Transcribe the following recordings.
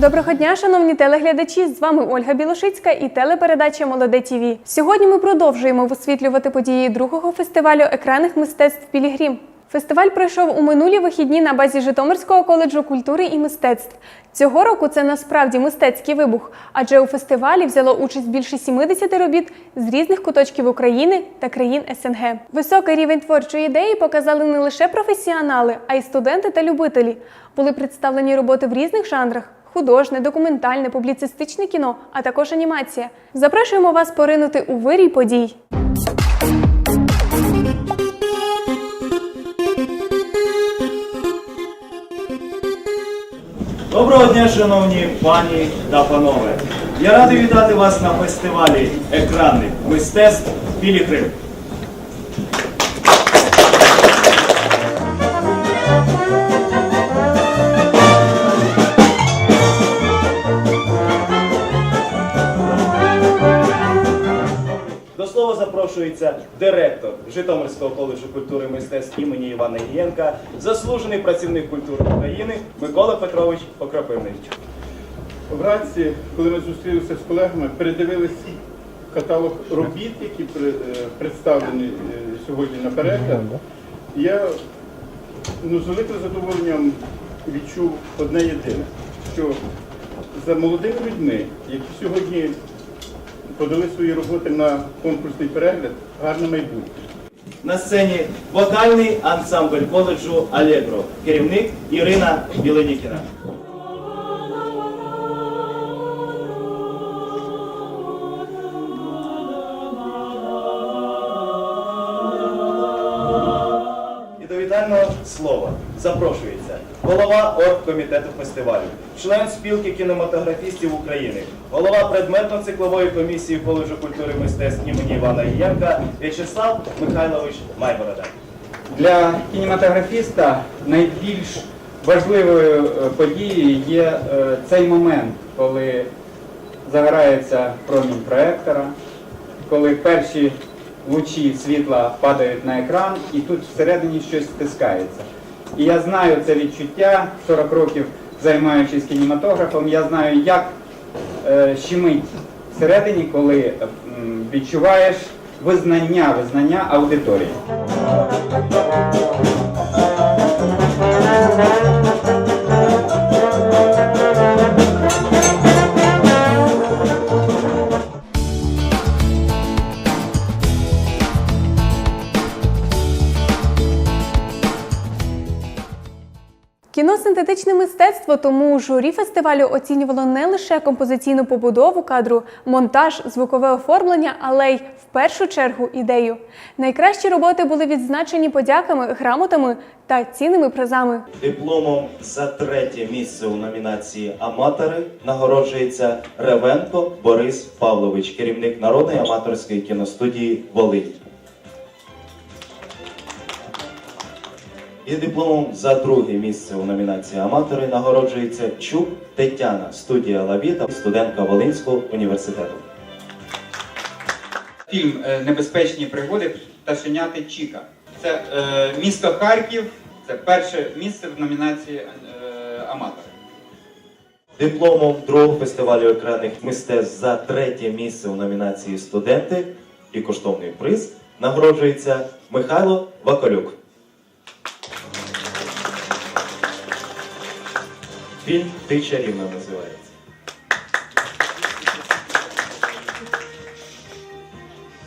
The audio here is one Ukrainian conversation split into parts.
Доброго дня, шановні телеглядачі! З вами Ольга Білошицька і телепередача Молоде ТІВІ. Сьогодні ми продовжуємо висвітлювати події другого фестивалю екранних мистецтв Пілігрім. Фестиваль пройшов у минулі вихідні на базі Житомирського коледжу культури і мистецтв. Цього року це насправді мистецький вибух, адже у фестивалі взяло участь більше 70 робіт з різних куточків України та країн СНГ. Високий рівень творчої ідеї показали не лише професіонали, а й студенти та любителі. Були представлені роботи в різних жанрах. Художне, документальне, публіцистичне кіно, а також анімація. Запрошуємо вас поринути у вирій подій. Доброго дня, шановні пані та панове. Я радий вітати вас на фестивалі екранних мистецтв. До запрошується директор Житомирського коледжу культури і мистецтв імені Івана Гієнка, заслужений працівник культури України Микола Петрович Покропивний. Вранці, коли ми зустрілися з колегами, передивилися каталог робіт, які е, представлені е, сьогодні на перегляд. Я ну, з великим задоволенням відчув одне єдине, що за молодими людьми, які сьогодні подали свої роботи на конкурсний перегляд, гарне майбутнє. На сцені вокальний ансамбль коледжу Алегро, керівник Ірина Біленікіна. І до вітального слова запрошується голова оргкомітету фестивалю, член спілки кінематографістів України, голова предметно-циклової комісії коледжу культури і мистецтв імені Івана Єнка В'ячеслав Михайлович Майборода. Для кінематографіста найбільш важливою е, подією є е, цей момент, коли загорається промінь проектора, коли перші лучі світла падають на екран, і тут всередині щось стискається. І я знаю це відчуття, 40 років займаючись кінематографом, я знаю, як е, щемить всередині, коли відчуваєш визнання, визнання аудиторії. Мистецтво, тому журі фестивалю оцінювало не лише композиційну побудову кадру, монтаж, звукове оформлення, але й в першу чергу ідею. Найкращі роботи були відзначені подяками, грамотами та цінними призами. Дипломом за третє місце у номінації Аматори нагороджується Ревенко Борис Павлович, керівник народної аматорської кіностудії Волинь. І дипломом за друге місце у номінації Аматори нагороджується Чуб Тетяна, студія Лавіта, студентка Волинського університету. Фільм е, Небезпечні пригоди пташеняти Чіка. Це е, місто Харків, це перше місце в номінації е, аматор. Дипломом другого фестивалю екранних мистецтв за третє місце у номінації Студенти і коштовний приз нагороджується Михайло Ваколюк. Фільм Ти чарівна називається.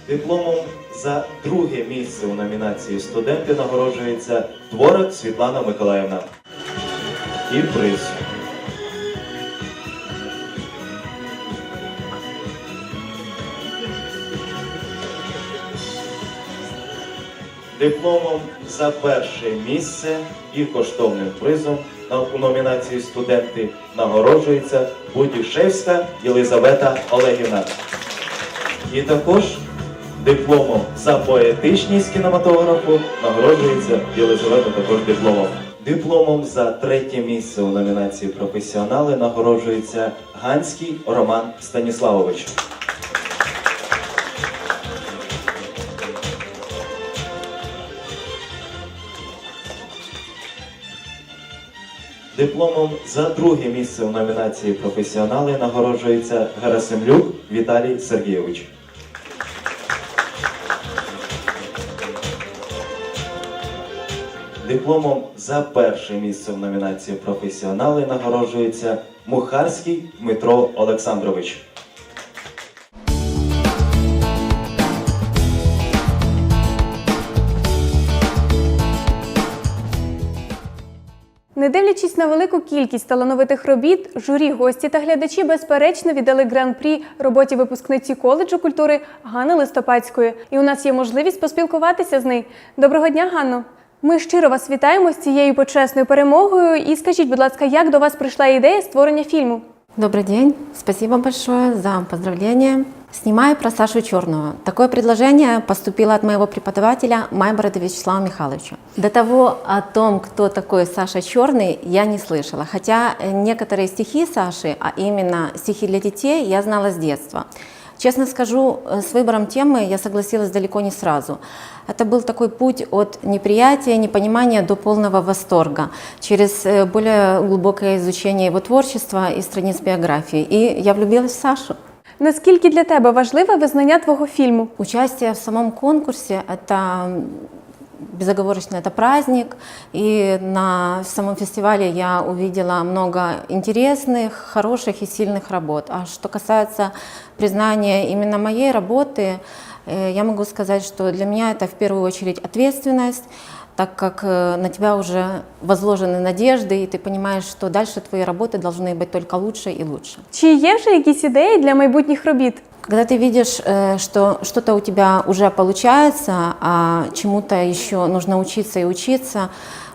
Дипломом за друге місце у номінації Студенти нагороджується Творик Світлана Миколаївна. І приз. Дипломом за перше місце і коштовним призом у номінації студенти нагороджується Будішевська Єлизавета Олегівна. І також дипломом за поетичність кінематографу нагороджується Єлизавета також дипломом. Дипломом за третє місце у номінації професіонали нагороджується Ганський Роман Станіславович. Дипломом за друге місце у номінації професіонали нагороджується Герасимлюк Віталій Сергійович. Дипломом за перше місце в номінації професіонали нагороджується Мухарський Дмитро Олександрович. Не дивлячись на велику кількість талановитих робіт, журі, гості та глядачі безперечно віддали гран-прі роботі випускниці коледжу культури Ганни Листопадської. І у нас є можливість поспілкуватися з нею. Доброго дня, Ганно! Ми щиро вас вітаємо з цією почесною перемогою. І скажіть, будь ласка, як до вас прийшла ідея створення фільму? Добрый день, спасибо большое за поздравления. Снимаю про Сашу Черного. Такое предложение поступило от моего преподавателя Майборода Вячеслава Михайловича. До того о том, кто такой Саша Черный, я не слышала. Хотя э, некоторые стихи Саши, а именно стихи для детей, я знала с детства. Честно скажу, э, с выбором темы я согласилась далеко не сразу. Это был такой путь от неприятия, непонимания до полного восторга через э, более глубокое изучение его творчества и страниц биографии. И я влюбилась в Сашу. Наскільки для тебе важливе визнання твого фільму? Участие в самом конкурсе – это м, безоговорочно это праздник, и на самом фестивале я увидела много интересных, хороших и сильных работ. А что касается признания именно моей работы, э, я могу сказать, что для меня это в первую очередь ответственность, так как э, на тебя уже возложены надежды, и ты понимаешь, что дальше твои работы должны быть только лучше и лучше. Чи є вже якісь ідеї для майбутніх робіт? Когда ты видишь, э, что что-то у тебя уже получается, а чему-то еще нужно учиться и учиться,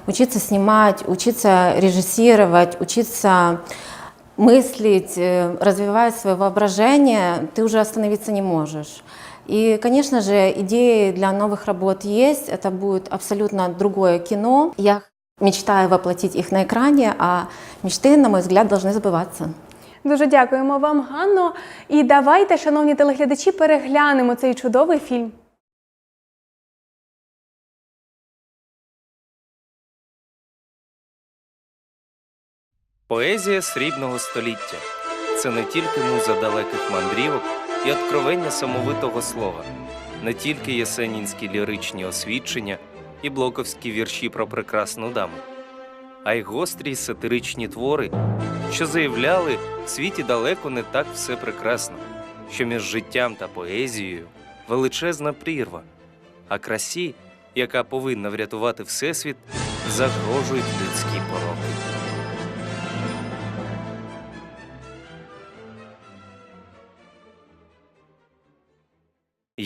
учиться снимать, учиться режиссировать, учиться мыслить, э, развивать свое воображение, ты уже остановиться не можешь. И, конечно же, идеи для новых работ есть. Это будет абсолютно другое кино. Я мечтаю воплотить их на экране, а мечты, на мой взгляд, должны сбываться. Дуже дякуємо вам, Ганно. І давайте, шановні телеглядачі, переглянемо цей чудовий фільм. Поезія срібного століття це не тільки муза далеких мандрівок і откровення самовитого слова, не тільки єсенінські ліричні освідчення і блоковські вірші про прекрасну даму, а й гострі сатиричні твори, що заявляли, в світі далеко не так все прекрасно, що між життям та поезією величезна прірва, а красі, яка повинна врятувати всесвіт, загрожують людські пороки.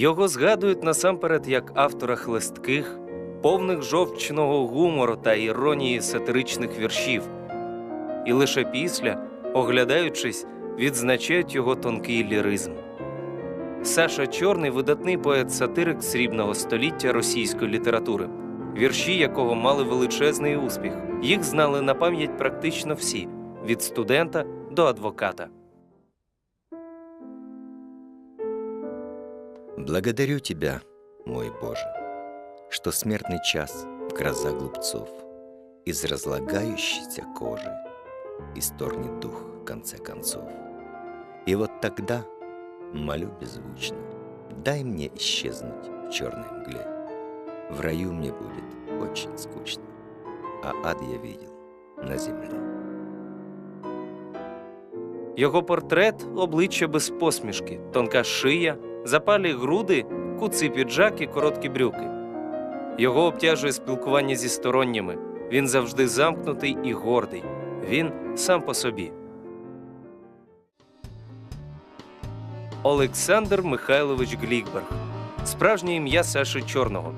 Його згадують насамперед як автора хлестких, повних жовчного гумору та іронії сатиричних віршів, і лише після, оглядаючись, відзначають його тонкий ліризм. Саша Чорний видатний поет-сатирик срібного століття російської літератури, вірші якого мали величезний успіх. Їх знали на пам'ять практично всі від студента до адвоката. Благодарю Тебя, мой Боже, что смертный час в гроза глупцов из разлагающейся кожи исторгнет дух в конце концов. И вот тогда молю беззвучно, дай мне исчезнуть в черной мгле. В раю мне будет очень скучно, а ад я видел на земле. Його портрет обличчя без посмішки, тонка шия, запалі груди, куций піджак і короткі брюки. Його обтяжує спілкування зі сторонніми. Він завжди замкнутий і гордий. Він сам по собі. Олександр Михайлович Глікберг. Справжнє ім'я Саши Чорного.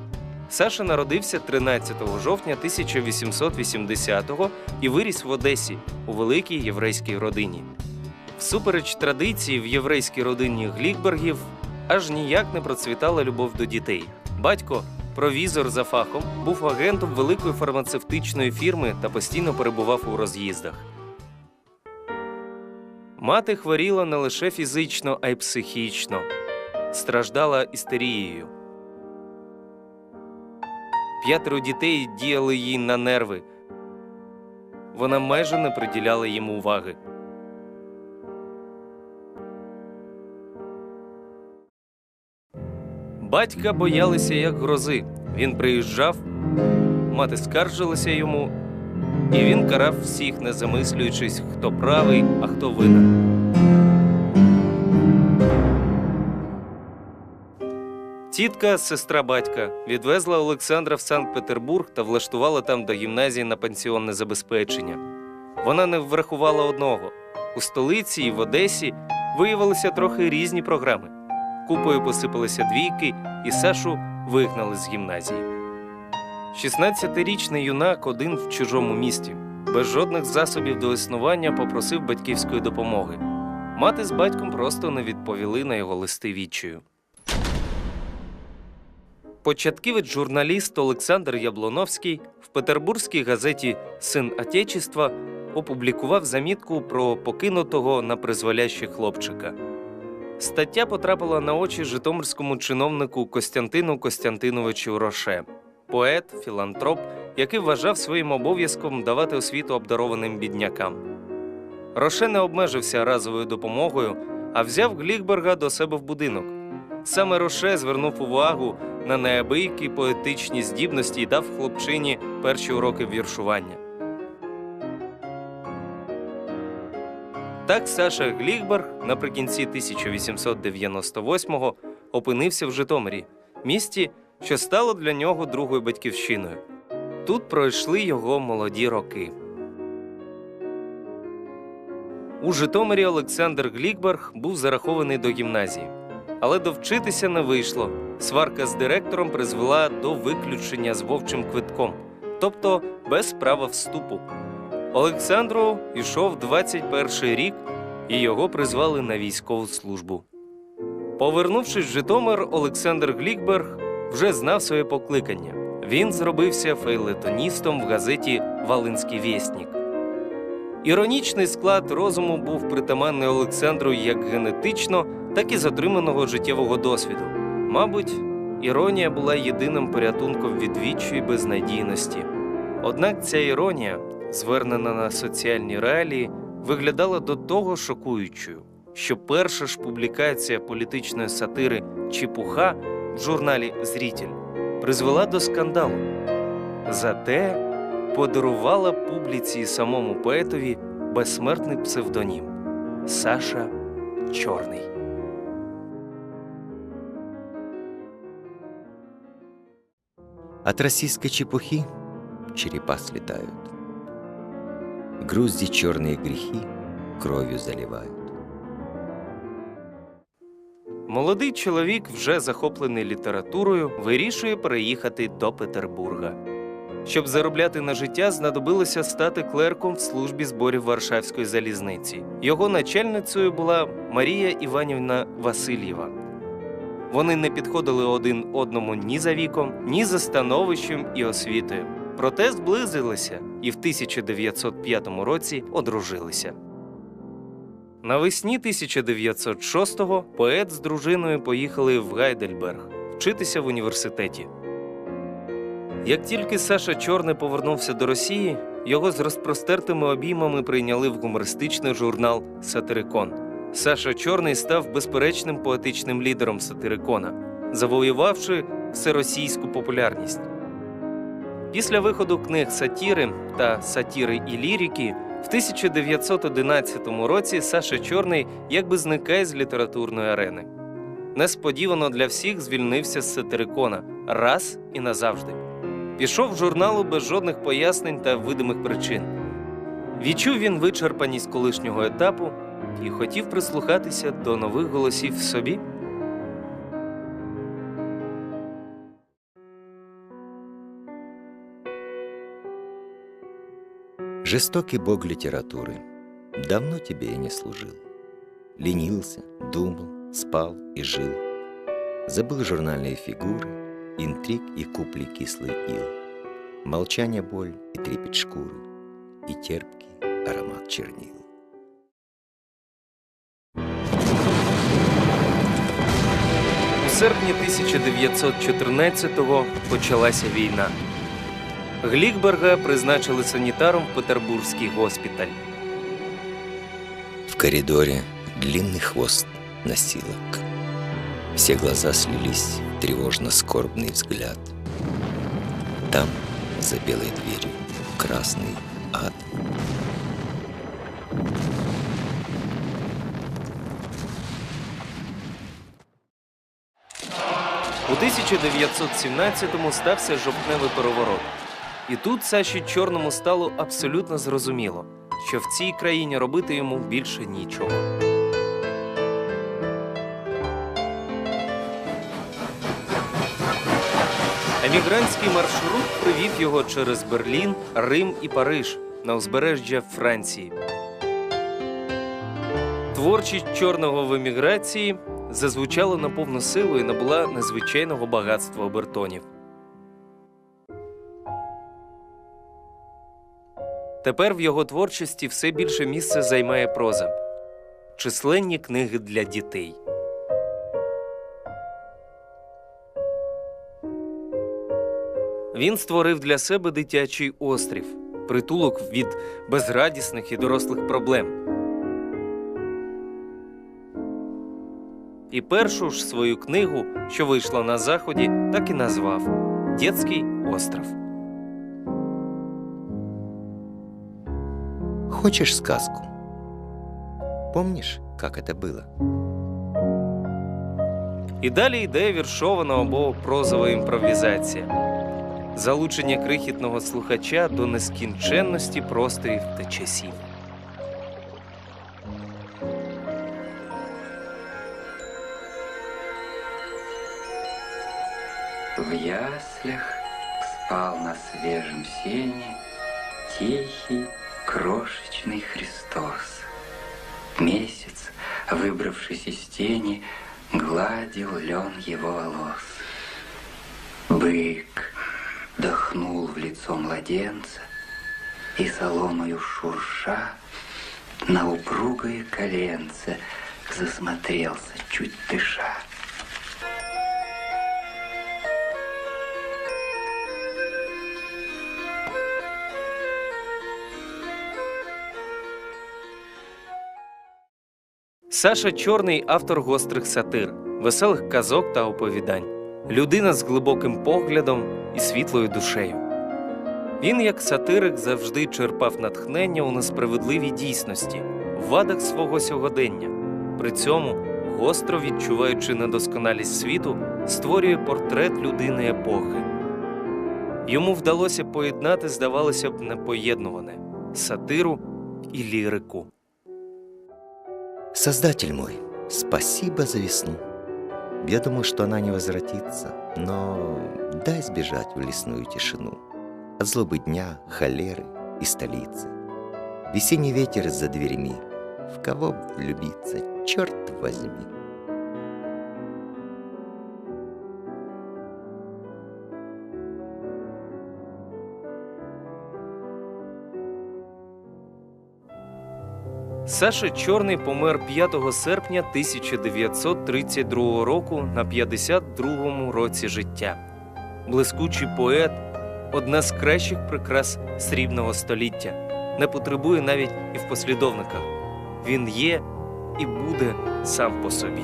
Саша народився 13 жовтня 1880-го і виріс в Одесі у великій єврейській родині. Всупереч традиції в єврейській родині Глікбергів аж ніяк не процвітала любов до дітей. Батько, провізор за фахом, був агентом великої фармацевтичної фірми та постійно перебував у роз'їздах. Мати хворіла не лише фізично, а й психічно, страждала істерією. П'ятеро дітей діяли їй на нерви. вона майже не приділяла їм уваги. Батька боялися як грози. Він приїжджав, мати скаржилася йому, і він карав всіх, не замислюючись, хто правий, а хто винен. Тітка, сестра батька, відвезла Олександра в Санкт-Петербург та влаштувала там до гімназії на пенсіонне забезпечення. Вона не врахувала одного: у столиці і в Одесі виявилися трохи різні програми. Купою посипалися двійки, і Сашу вигнали з гімназії. 16-річний юнак один в чужому місті, без жодних засобів до існування попросив батьківської допомоги. Мати з батьком просто не відповіли на його листи відчаю. Початківець журналіст Олександр Яблоновський в петербурзькій газеті Син Отечества опублікував замітку про покинутого на призволяще хлопчика. Стаття потрапила на очі житомирському чиновнику Костянтину Костянтиновичу Роше, поет, філантроп, який вважав своїм обов'язком давати освіту обдарованим біднякам. Роше не обмежився разовою допомогою, а взяв Глікберга до себе в будинок. Саме Роше звернув увагу на неабиякі поетичні здібності і дав хлопчині перші уроки віршування. Так Саша Глігберг наприкінці 1898-го опинився в Житомирі, місті, що стало для нього другою батьківщиною. Тут пройшли його молоді роки. У Житомирі Олександр Глікберг був зарахований до гімназії, але довчитися не вийшло. Сварка з директором призвела до виключення з вовчим квитком, тобто без права вступу. Олександру йшов 21 рік, і його призвали на військову службу. Повернувшись в Житомир, Олександр Глікберг вже знав своє покликання. Він зробився фейлетоністом в газеті Волинський вєснік. Іронічний склад розуму був притаманний Олександру як генетично, так і з отриманого життєвого досвіду. Мабуть, іронія була єдиним порятунком від відчу і безнадійності. Однак ця іронія, звернена на соціальні реалії, виглядала до того шокуючою, що перша ж публікація політичної сатири Чіпуха в журналі Зрітель призвела до скандалу. Зате подарувала публіці і самому поетові безсмертний псевдонім Саша Чорний. От российской чепухи черепа слетают. Грузди черные грехи кровью заливают. Молодий чоловік, вже захоплений літературою, вирішує переїхати до Петербурга. Щоб заробляти на життя, знадобилося стати клерком в службі зборів Варшавської залізниці. Його начальницею була Марія Іванівна Васильєва. Вони не підходили один одному ні за віком, ні за становищем і освітою. Проте зблизилися і в 1905 році одружилися. Навесні 1906-го поет з дружиною поїхали в Гайдельберг вчитися в університеті. Як тільки Саша Чорний повернувся до Росії, його з розпростертими обіймами прийняли в гумористичний журнал Сатирикон. Саша Чорний став безперечним поетичним лідером Сатирикона, завоювавши всеросійську популярність. Після виходу книг сатіри та сатіри і лірики в 1911 році Саша Чорний якби зникає з літературної арени. Несподівано для всіх звільнився з сатирикона раз і назавжди. Пішов в журналу без жодних пояснень та видимих причин. Відчув він вичерпаність колишнього етапу і хотів прислухатися до нових голосів в собі. Жестокий бог литературы, давно тебе я не служил. Ленился, думал, спал и жил. Забыл журнальные фигуры, интриг и купли кислый ил. Молчание, боль и трепет шкуры, и терпкий аромат чернил. У серпні 1914-го почалася війна. Глікберга призначили санітаром в Петербурзький госпіталь. В коридоре длинный хвост носилок. Все глаза слились в тревожно-скорбный взгляд. Там, за белой дверью, красный ад. У 1917-му стався жовтневий переворот. І тут Саші Чорному стало абсолютно зрозуміло, що в цій країні робити йому більше нічого. Емігрантський маршрут привів його через Берлін, Рим і Париж на узбережжя Франції. Творчість чорного в еміграції зазвучала на повну силу і набула незвичайного багатства обертонів. Тепер в його творчості все більше місце займає проза, численні книги для дітей. Він створив для себе дитячий острів, притулок від безрадісних і дорослих проблем. І першу ж свою книгу, що вийшла на заході, так і назвав Дєцький остров. Хочешь сказку? Помнишь, как это было? І далі йде віршована або прозова імпровізація. Залучення крихітного слухача до нескінченності просторів та часів. В яслях спал на свежем сене Тихий, крошечный Христос. Месяц, выбравшись из тени, Гладил лен его волос. Бык дохнул в лицо младенца И соломою шурша На упругое коленце Засмотрелся, чуть дыша. Саша Чорний автор гострих сатир, веселих казок та оповідань, людина з глибоким поглядом і світлою душею. Він, як сатирик, завжди черпав натхнення у несправедливій дійсності, в вадах свого сьогодення. При цьому, гостро відчуваючи недосконалість світу, створює портрет людини епохи. Йому вдалося поєднати, здавалося б, непоєднуване сатиру і лірику. Создатель мой, спасибо за весну. Я думал, что она не возвратится, но дай сбежать в лесную тишину от злобы дня, холеры и столицы. Весенний ветер за дверями, в кого влюбиться, черт возьми. Саша Чорний помер 5 серпня 1932 року на 52-му році життя. Блискучий поет, одна з кращих прикрас срібного століття, не потребує навіть і в послідовниках. Він є і буде сам по собі.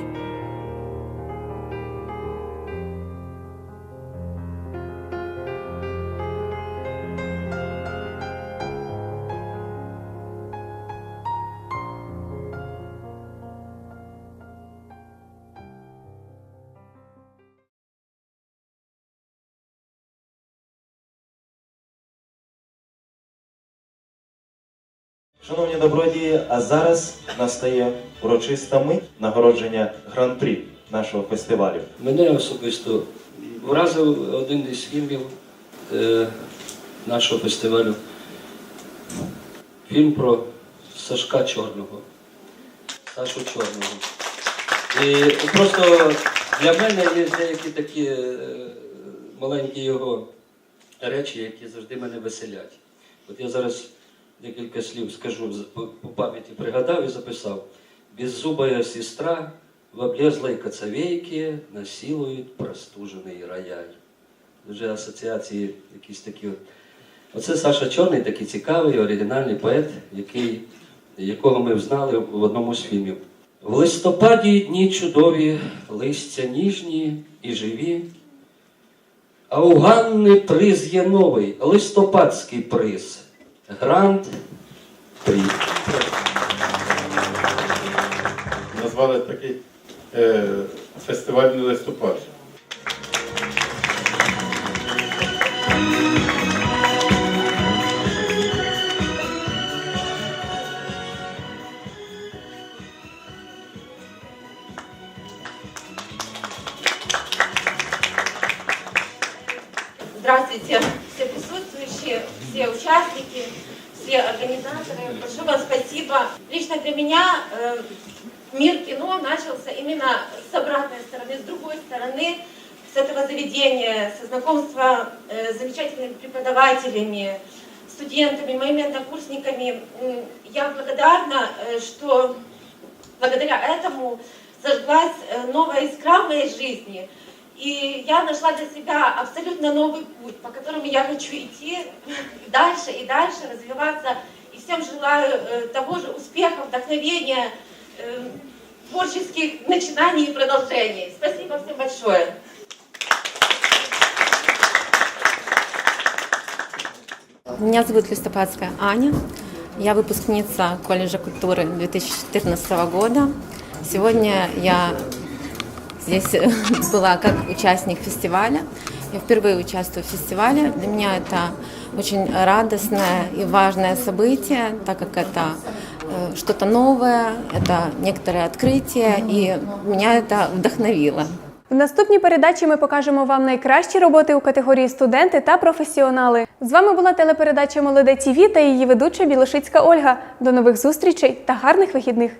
Шановні добродії, а зараз настає урочиста мить нагородження гран-прі нашого фестивалю. Мене особисто вразив один із фільмів е, нашого фестивалю. Фільм про Сашка Чорного. Сашу Чорного. І просто для мене є деякі такі е, маленькі його речі, які завжди мене веселять. От я зараз декілька слів скажу, по, пам'яті пригадав і записав. Беззубая сестра в облезлой коцовейке насилует простужений рояль. Вже асоціації якісь такі от Оце Саша Чорний, такий цікавий, оригінальний поет, який, якого ми взнали в одному з фільмів. В листопаді дні чудові, листя ніжні і живі. А у Ганни приз є новий, листопадський приз. Гранд Прі. Назвали такий е, фестивальний листопад. Заведения, со знакомства э, с замечательными преподавателями, студентами, моими однокурсниками. Я благодарна, э, что благодаря этому зажглась э, новая искра в моей жизни. И я нашла для себя абсолютно новый путь, по которому я хочу идти дальше и дальше, развиваться. И всем желаю того же успеха, вдохновения, творческих начинаний и продолжений. Спасибо всем большое. Меня зовут Листопадская Аня. Я выпускница колледжа культуры 2014 года. Сегодня я здесь была как участник фестиваля. Я впервые участвую в фестивале. Для меня это очень радостное и важное событие, так как это э, что-то новое, это некоторые открытия, и меня это вдохновило. В наступній передачі ми покажемо вам найкращі роботи у категорії студенти та професіонали. З вами була телепередача Молоде ТІВІ та її ведуча Білошицька Ольга. До нових зустрічей та гарних вихідних!